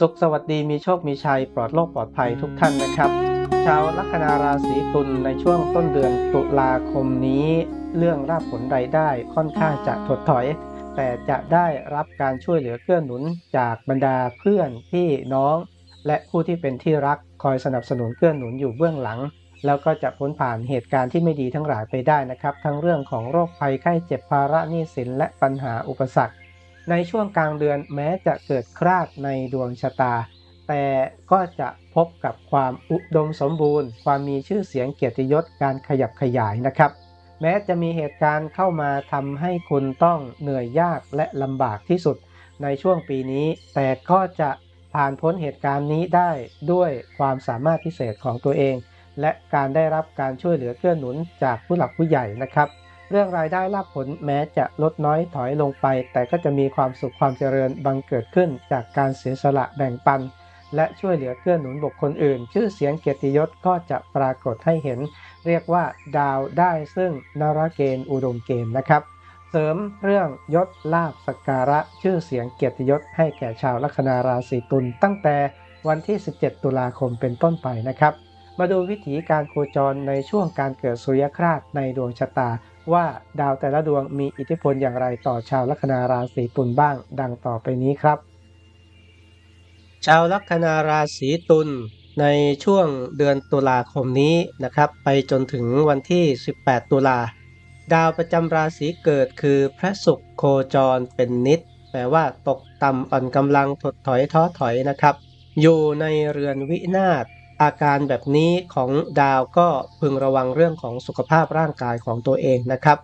สุขสวัสดีมีโชคมีชัยปลอดโรคปลอดภัยทุกท่านนะครับ ชาวลัคนาราศีตุลในช่วงต้นเดือนตุลาคมนี้ เรื่องราบผลรายได้ค่อนข้างจะถดถอย แต่จะได้รับการช่วยเหลือเกื้อหนุนจากบรรดาเพื่อนพี่น้อง และผู้ที่เป็นที่รักคอยสนับสนุนเกื้อหนุนอยู่เบื้องหลัง แล้วก็จะพ้นผ่านเหตุการณ์ที่ไม่ดีทั้งหลายไปได้นะครับ ทั้งเรื่องของโรคภัยไข้เจ็บภาระหนี้สินและปัญหาอุปสรรค ในช่วงกลางเดือนแม้จะเกิดคราดในดวงชะตา แต่ก็จะพบกับความอุดมสมบูรณ์ ความมีชื่อเสียงเกียรติยศการขยับขยายนะครับ แม้จะมีเหตุการณ์เข้ามาทำให้คุณต้องเหนื่อยยากและลำบากที่สุดในช่วงปีนี้ แต่ก็จะผ่านพ้นเหตุการณ์นี้ได้ด้วยความสามารถพิเศษของตัวเอง และการได้รับการช่วยเหลือเกื้อหนุนจากผู้หลักผู้ใหญ่นะครับ เรื่องรายได้ลาภผลแม้จะลดน้อยถอยลงไป แต่ก็จะมีความสุขความเจริญบังเกิดขึ้น จากการเสียสละแบ่งปัน และช่วยเหลือเกื้อหนุนบุคคลอื่น ชื่อเสียงเกียรติยศก็จะปรากฏให้เห็น เรียกว่าดาวได้ซึ่งนรเกณฑ์อุดมเกณฑ์นะครับ เสริมเรื่องยศลาภสกการะชื่อเสียงเกียรติยศให้แก่ชาวลัคนาราศีตุลตั้งแต่วันที่ 17 ตุลาคมเป็นต้นไปนะครับ มาดูวิถีการโคจรในช่วงการเกิดสุริยคราสในดวงชะตา ว่าดาวแต่ละดวงมีอิทธิพลอย่างไรต่อชาวลัคนาราศีตุลบ้าง ดังต่อไปนี้ครับ ชาวลัคนาราศีตุลในช่วงเดือนตุลาคมนี้นะครับ ไปจนถึงวันที่ 18 ตุลา ดาวประจำราศีเกิดคือพระศุกร์โคจรเป็นนิดแปลว่าตกต่ำอ่อนกำลังถดถอยท้อถอยนะครับ อยู่ในเรือนวินาศ อาการแบบนี้ของดาวก็พึงระวังเรื่องของสุขภาพร่างกายของตัวเองนะครับ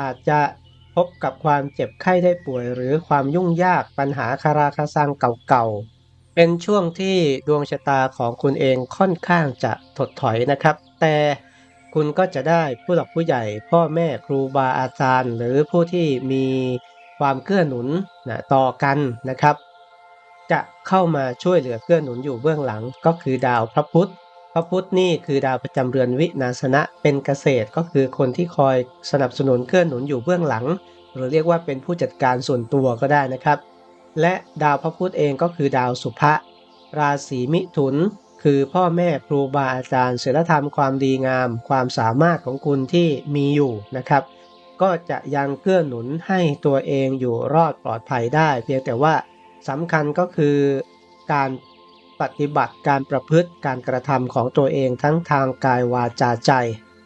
อาจจะพบกับความเจ็บไข้ได้ป่วย หรือความยุ่งยากปัญหาคาราคาซังเก่าๆ เป็นช่วงที่ดวงชะตาของคุณเองค่อนข้างจะถดถอยนะครับ แต่คุณก็จะได้ผู้หลักผู้ใหญ่ พ่อแม่ครูบาอาจารย์ หรือผู้ที่มีความเกื้อหนุนนะต่อกันนะครับ จะเข้ามาช่วยเหลือเกื้อหนุนอยู่เบื้องหลังก็คือดาวพระพุธพระพุธนี่คือดาวประจำเรือนวินาสนะเป็นเกษตรก็คือคนที่คอยสนับสนุนเกื้อหนุนอยู่เบื้องหลัง หรือเรียกว่าเป็นผู้จัดการส่วนตัวก็ได้นะครับ และดาวพระพุธเองก็คือดาวสุภะราศีมิถุน คือพ่อแม่ครูบาอาจารย์ศีลธรรมความดีงาม ความสามารถของคุณที่มีอยู่นะครับ ก็จะยังเกื้อหนุนให้ตัวเองอยู่รอดปลอดภัยได้ เพียงแต่ว่า สำคัญก็คือการปฏิบัติการประพฤติการกระทำของตัวเองทั้งทางกายวาจาใจ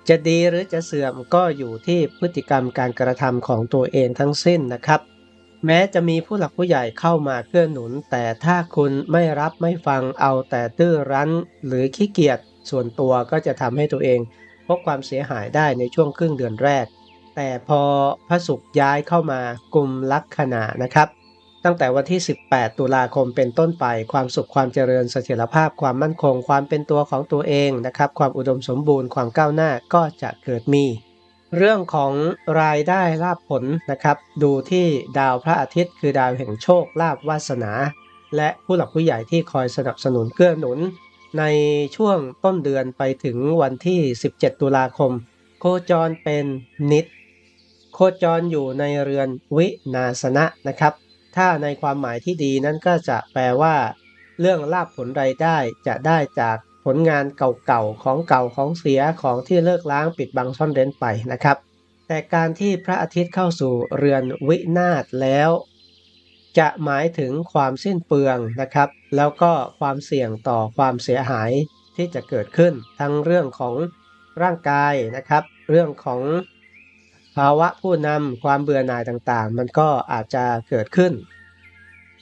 จะดีหรือจะเสื่อมก็อยู่ที่พฤติกรรมการกระทำของตัวเองทั้งสิ้นนะครับ แม้จะมีผู้หลักผู้ใหญ่เข้ามาเกื้อหนุน แต่ถ้าคุณไม่รับไม่ฟังเอาแต่ตื้อรั้น หรือขี้เกียจส่วนตัวก็จะทำให้ตัวเองพบความเสียหายได้ในช่วงครึ่งเดือนแรก แต่พอพระศุกร์ย้ายเข้ามากลุ่มลัคนานะครับ ตั้งแต่วันที่ 18 ตุลาคมเป็นต้นไปความสุขความเจริญเสถียรภาพความมั่นคง ความเป็นตัวของตัวเองนะครับ ความอุดมสมบูรณ์ความก้าวหน้าก็จะเกิดมี เรื่องของรายได้ลาภผลนะครับ ดูที่ดาวพระอาทิตย์ คือดาวแห่งโชคลาภวาสนา และผู้หลักผู้ใหญ่ที่คอยสนับสนุนเกื้อหนุน ในช่วงต้นเดือนไปถึงวันที่ 17 ตุลาคม โคจรเป็นนิด โคจรอยู่ในเรือนวินาสนะนะครับ ถ้าในความหมายที่ดีนั้นก็จะแปลว่า เรื่องลาภผลรายได้จะได้จากผลงานเก่าๆของเก่าของเสียของที่เลิกล้างปิดบังซ่อนเร้นไปนะครับ แต่การที่พระอาทิตย์เข้าสู่เรือนวินาศแล้ว จะหมายถึงความสิ้นเปลืองนะครับ แล้วก็ความเสี่ยงต่อความเสียหายที่จะเกิดขึ้น ทั้งเรื่องของร่างกายนะครับ เรื่องของ ภาวะผู้นำความเบื่อหน่ายต่างๆ มันก็อาจจะเกิดขึ้น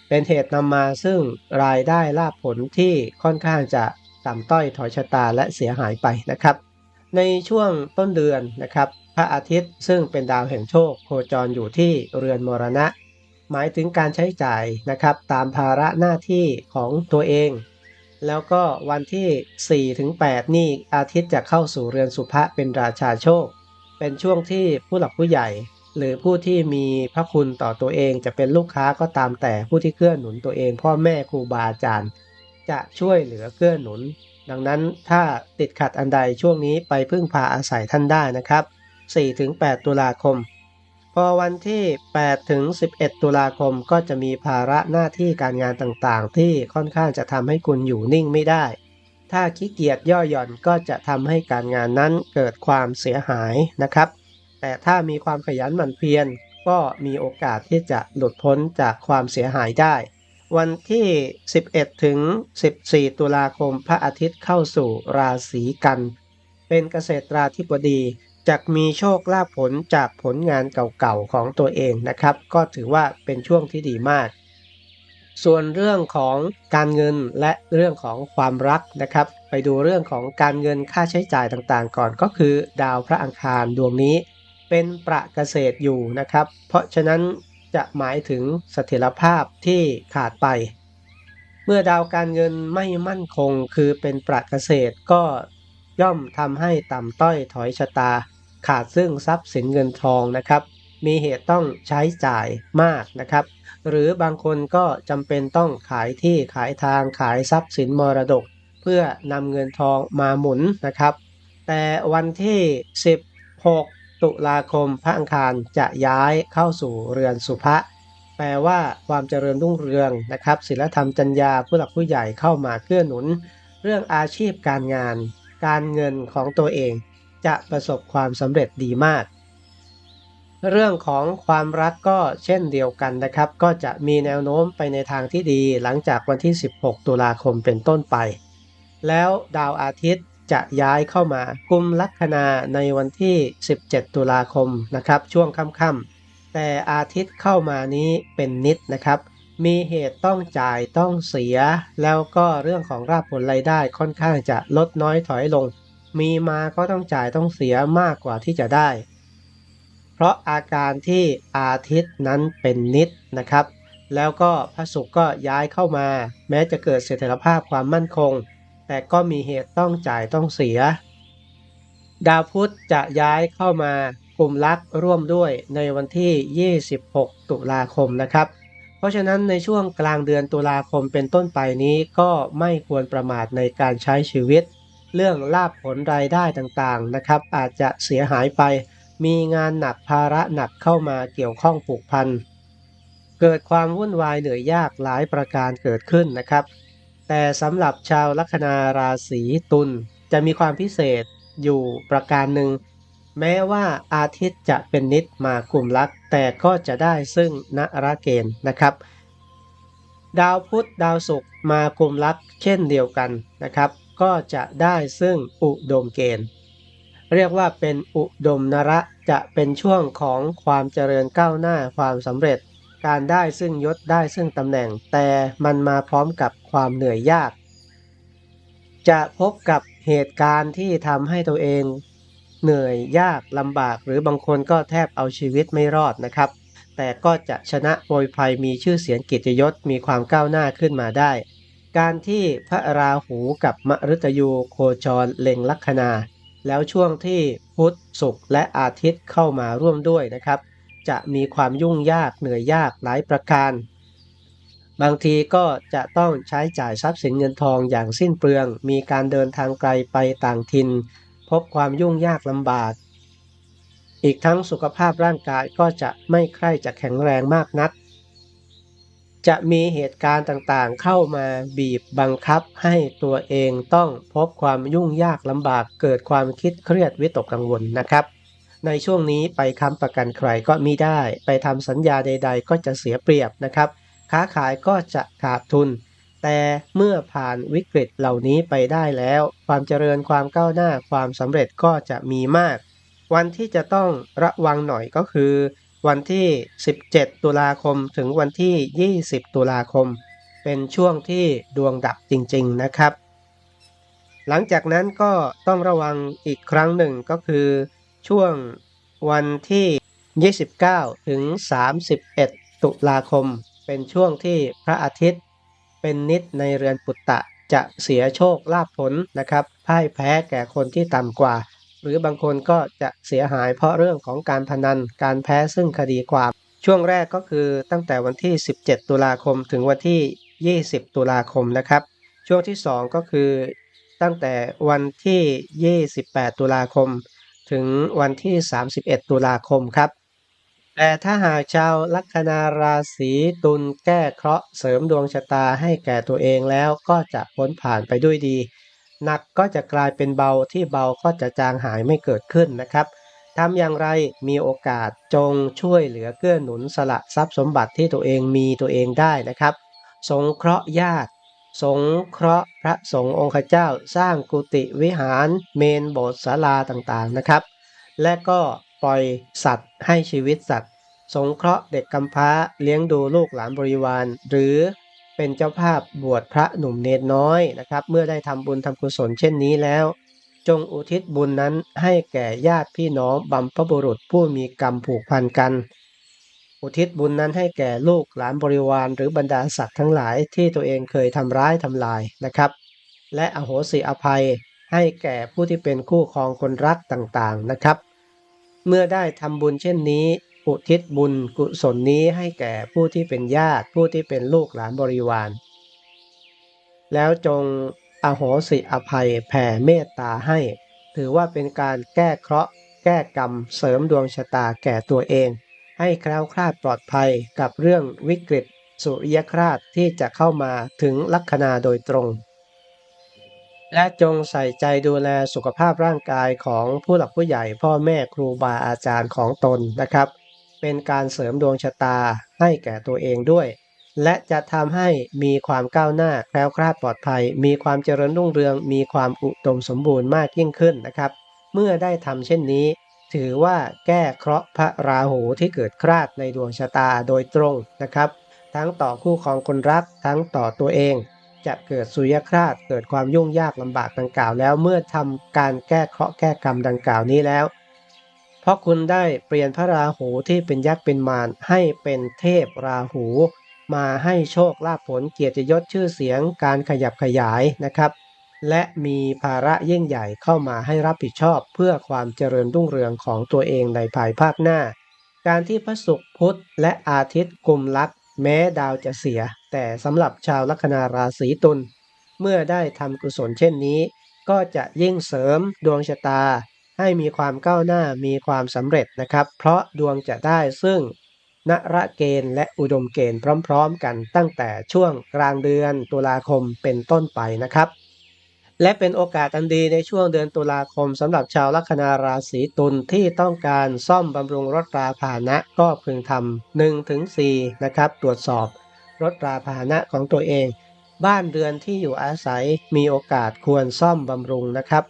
เป็นเหตุนำมาซึ่งรายได้ลาภผลที่ค่อนข้างจะต่ำต้อยถอยชะตาและเสียหายไปนะครับ ในช่วงต้นเดือนนะครับ พระอาทิตย์ซึ่งเป็นดาวแห่งโชค โคจรอยู่ที่เรือนมรณะ หมายถึงการใช้จ่ายนะครับ ตามภาระหน้าที่ของตัวเอง แล้วก็วันที่4ถึง8นี่อาทิตย์จะเข้าสู่เรือนสุภะเป็นราชาโชค เป็นช่วงที่ผู้หลักผู้ใหญ่ หรือผู้ที่มีพระคุณต่อตัวเองจะเป็นลูกค้าก็ตามแต่ผู้ที่เกื้อหนุนตัวเอง พ่อแม่ครูบาอาจารย์ จะช่วยเหลือเกื้อหนุน ดังนั้นถ้าติดขัดอันใดช่วงนี้ไปพึ่งพาอาศัยท่านได้นะครับ 4-8 ตุลาคม พอวันที่8ถึง11 ตุลาคมก็จะมีภาระหน้าที่การงานต่างๆ ที่ค่อนข้างจะทำให้คุณอยู่นิ่งไม่ได้ ถ้าขี้เกียจย่อหย่อนก็จะทำให้การงานนั้นเกิดความเสียหายนะครับ แต่ถ้ามีความขยันหมั่นเพียรก็มีโอกาสที่จะหลุดพ้นจากความเสียหายได้ วันที่ 11 ถึง 14 ตุลาคมพระอาทิตย์เข้าสู่ราศีกัน เป็นเกษตราธิบดีจะมีโชคลาภผลจากผลงานเก่าๆของตัวเองนะครับ ก็ถือว่าเป็นช่วงที่ดีมาก ส่วนเรื่องของการเงินและเรื่องของความรักนะครับ ไปดูเรื่องของการเงินค่าใช้จ่ายต่างๆ ก่อนก็คือ ดาวพระอังคารดวงนี้ เป็นประเกษตรอยู่นะครับ เพราะฉะนั้นจะหมายถึงเสถียรภาพที่ขาดไป เมื่อดาวการเงินไม่มั่นคงคือเป็นประเกษตรก็ย่อมทำให้ต่ำต้อยถอยชะตา ขาดซึ่งทรัพย์สินเงินทองนะครับ มีเหตุต้องใช้จ่ายมากนะครับ หรือบางคนก็จำเป็นต้องขายที่ขายทางขายทรัพย์สินมรดก เพื่อนำเงินทองมาหมุนนะครับ แต่วันที่ 16 ตุลาคมพระอังคารจะย้ายเข้าสู่เรือนสุภะแปลว่าความเจริญรุ่งเรืองนะครับศีลธรรมจัญญาผู้หลักผู้ใหญ่เข้ามาเกื้อหนุน เรื่องอาชีพการงาน การเงินของตัวเอง จะประสบความสำเร็จดีมาก เรื่องของความรักก็เช่นเดียวกันนะครับ ก็จะมีแนวโน้มไปในทางที่ดี หลังจากวันที่ 16 ตุลาคมเป็นต้นไป แล้วดาวอาทิตย์จะย้ายเข้ามากุมลัคนาในวันที่ 17 ตุลาคมนะครับ ช่วงค่ำๆแต่อาทิตย์เข้ามานี้เป็นนิดนะครับ มีเหตุต้องจ่ายต้องเสีย แล้วก็เรื่องของราบผลรายได้ค่อนข้างจะลดน้อยถอยลง มีมาก็ต้องจ่ายต้องเสียมากกว่าที่จะได้ เพราะอาการที่อาทิตย์นั้นเป็นนิดนะครับ แล้วก็พระศุกร์ก็ย้ายเข้ามา แม้จะเกิดเสถียรภาพความมั่นคง แต่ก็มีเหตุต้องจ่ายต้องเสีย ดาวพุธจะย้ายเข้ามากลุ่มลักร่วมด้วยในวันที่ 26 ตุลาคมนะครับ เพราะฉะนั้นในช่วงกลางเดือนตุลาคมเป็นต้นไปนี้ก็ไม่ควรประมาทในการใช้ชีวิต เรื่องลาบผลรายได้ต่างๆนะครับ อาจจะเสียหายไป มีงานหนักภาระหนักเข้ามาเกี่ยวข้องผูกพัน เกิดความวุ่นวายเหนื่อยยากหลายประการเกิดขึ้นนะครับ แต่สำหรับชาวลัคนาราศีตุลจะมีความพิเศษอยู่ประการหนึ่ง แม้ว่าอาทิตย์จะเป็นนิดมากลุ่มลัก แต่ก็จะได้ซึ่งนราเกณฑ์นะครับดาวพุธดาวศุกร์มากลุ่มลักเช่นเดียวกันนะครับ ก็จะได้ซึ่งอุดมเกณฑ์ เรียกว่าเป็นอุดมนระจะเป็นช่วงของความเจริญก้าวหน้าความสำเร็จ การได้ซึ่งยศได้ซึ่งตำแหน่ง แต่มันมาพร้อมกับความเหนื่อยยาก จะพบกับเหตุการณ์ที่ทำให้ตัวเองเหนื่อยยากลำบากหรือบางคนก็แทบเอาชีวิตไม่รอดนะครับ แต่ก็จะชนะโวยภัยมีชื่อเสียงกิจยศมีความก้าวหน้าขึ้นมาได้ การที่พระราหูกับมฤตยูโคจรเล็งลัคนา แล้วช่วงที่พุธศุกร์และอาทิตย์เข้ามาร่วมด้วยนะครับ จะมีความยุ่งยากเหนื่อยยากหลายประการ บางทีก็จะต้องใช้จ่ายทรัพย์สินเงินทองอย่างสิ้นเปลือง มีการเดินทางไกลไปต่างถิ่น พบความยุ่งยากลำบาก อีกทั้งสุขภาพร่างกายก็จะไม่ใคร่จะแข็งแรงมากนัก จะมีเหตุการณ์ต่างๆ เข้ามาบีบบังคับให้ตัวเองต้องพบความยุ่งยากลำบากเกิดความคิดเครียดวิตกกังวลนะครับ ในช่วงนี้ไปค้ำประกันใครก็มิได้ ไปทำสัญญาใด ๆ ก็จะเสียเปรียบนะครับ ค้าขายก็จะขาดทุน แต่เมื่อผ่านวิกฤตเหล่านี้ไปได้แล้ว ความเจริญความก้าวหน้าความสำเร็จก็จะมีมาก วันที่จะต้องระวังหน่อยก็คือ วันที่ 17 ตุลาคมถึงวันที่ 20 ตุลาคม เป็นช่วงที่ดวงดับจริงๆนะครับ หลังจากนั้นก็ต้องระวังอีกครั้งหนึ่งก็คือช่วงวันที่ 29 ถึง 31 ตุลาคม เป็นช่วงที่พระอาทิตย์ เป็นนิดในเรือนปุตตะจะเสียโชคลาภผลนะครับพ่ายแพ้แก่คนที่ต่ำกว่า หรือบางคนก็จะเสียหายเพราะเรื่องของการพนันการแพ้ซึ่งคดีความ ช่วงแรกก็คือตั้งแต่วันที่ 17 ตุลาคมถึงวันที่ 20 ตุลาคมนะครับ ช่วงที่ 2 ก็คือ ตั้งแต่วันที่ 28 ตุลาคม ถึงวันที่ 31 ตุลาคมครับแต่ถ้าหากชาวลัคนาราศีตุลแก้เคราะห์เสริมดวงชะตาให้แก่ตัวเองแล้วก็จะพ้นผ่านไปด้วยดี หนักก็จะกลายเป็นเบาที่เบาก็จะจางหายไม่เกิดขึ้นนะครับทำอย่างไรมีโอกาสจงช่วยเหลือเกื้อหนุนสละทรัพย์สมบัติที่ตัวเองมีตัวเองได้นะครับ สงเคราะห์ญาติ สงเคราะห์พระสงฆ์องค์เจ้า สร้างกุฏิวิหาร เมนโบสถ์ศาลาต่างๆนะครับ และก็ปล่อยสัตว์ให้ชีวิตสัตว์ สงเคราะห์เด็กกำพร้าเลี้ยงดูลูกหลานบริวาร หรือ เป็นเจ้าภาพบวชพระหนุ่มเนตรน้อยนะครับ เมื่อได้ทำบุญทำกุศลเช่นนี้แล้ว จงอุทิศบุญนั้นให้แก่ญาติพี่น้องบัมพบุรุษผู้มีกรรมผูกพันกัน อุทิศบุญนั้นให้แก่ลูกหลานบริวารหรือบรรดาสัตว์ทั้งหลายที่ตัวเองเคยทำร้ายทำลายนะครับ และอโหสิอภัยให้แก่ผู้ที่เป็นคู่ครองคนรักต่างๆนะครับ เมื่อได้ทำบุญเช่นนี้ อุทิศบุญกุศลนี้ให้แก่ผู้ที่เป็นญาติผู้ที่เป็นลูกหลานบริวาร แล้วจงอโหสิอภัยแผ่เมตตาให้ ถือว่าเป็นการแก้เคราะห์ แก้กรรมเสริมดวงชะตาแก่ตัวเอง ให้แคล้วคลาดปลอดภัยกับเรื่องวิกฤต สุริยคราสที่จะเข้ามาถึงลัคนาโดยตรง และจงใส่ใจดูแลสุขภาพร่างกายของผู้หลักผู้ใหญ่พ่อแม่ครูบาอาจารย์ของตนนะครับ เป็นการเสริมดวงชะตาให้แก่ตัวเองด้วย และจะทำให้มีความก้าวหน้าแคล้วคลาดปลอดภัย มีความเจริญรุ่งเรือง มีความอุดมสมบูรณ์มากยิ่งขึ้นนะครับ เมื่อได้ทำเช่นนี้ ถือว่าแก้เคราะห์พระราหูที่เกิดคราดในดวงชะตาโดยตรงนะครับ ทั้งต่อคู่ของคนรักทั้งต่อตัวเองจะเกิดสุยคราสเกิดความยุ่งยากลำบากดังกล่าวแล้วเมื่อทำการแก้เคราะห์แก้กรรมดังกล่าวนี้แล้ว เพราะคุณได้เปลี่ยนพระราหูที่เป็นยักษ์เป็นมารให้เป็นเทพราหู มาให้โชคลาภผลเกียรติยศชื่อเสียงการขยับขยายนะครับ และมีภาระยิ่งใหญ่เข้ามาให้รับผิดชอบเพื่อความเจริญรุ่งเรืองของตัวเองในภายภาคหน้า การที่พระศุกร์พุธและอาทิตย์กลุ่มลักแม้ดาวจะเสีย แต่สำหรับชาวลัคนาราศีตุลเมื่อได้ทำกุศลเช่นนี้ ก็จะยิ่งเสริมดวงชะตา ให้มีความก้าวหน้ามีความสำเร็จนะครับ เพราะดวงจะได้ซึ่งนระเกณฑ์และอุดมเกณฑ์พร้อมๆ กันตั้งแต่ช่วงกลางเดือนตุลาคมเป็นต้นไปนะครับ และเป็นโอกาสอันดีในช่วงเดือนตุลาคมสำหรับชาวลัคนาราศีตุลที่ต้องการซ่อมบำรุงรถราพาหนะก็พึงทำ1ถึง4นะครับ ตรวจสอบรถราพาหนะของตัวเอง บ้านเรือนที่อยู่อาศัยมีโอกาสควรซ่อมบำรุงนะครับ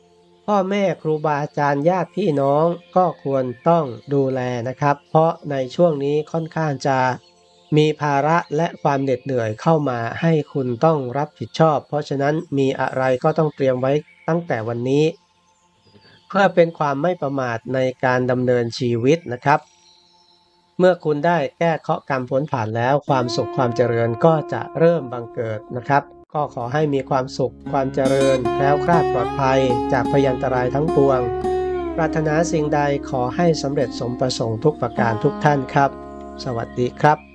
พ่อแม่ครูบาอาจารย์ญาติพี่น้องก็ควรต้องดูแลนะครับ เพราะในช่วงนี้ค่อนข้างจะมีภาระและความเหน็ดเหนื่อยเข้ามาให้คุณต้องรับผิดชอบ เพราะฉะนั้นมีอะไรก็ต้องเตรียมไว้ตั้งแต่วันนี้ เพื่อเป็นความไม่ประมาทในการดำเนินชีวิตนะครับ เมื่อคุณได้แก้เคาะกรรมพ้นผ่านแล้วความสุขความเจริญก็จะเริ่มบังเกิดนะครับ ก็ขอให้มีความสุข ความเจริญแคล้วคลาดปลอดภัย จากพยันตรายทั้งปวง ปรารถนาสิ่งใดขอให้สำเร็จสมประสงค์ทุกประการทุกท่านครับ สวัสดีครับ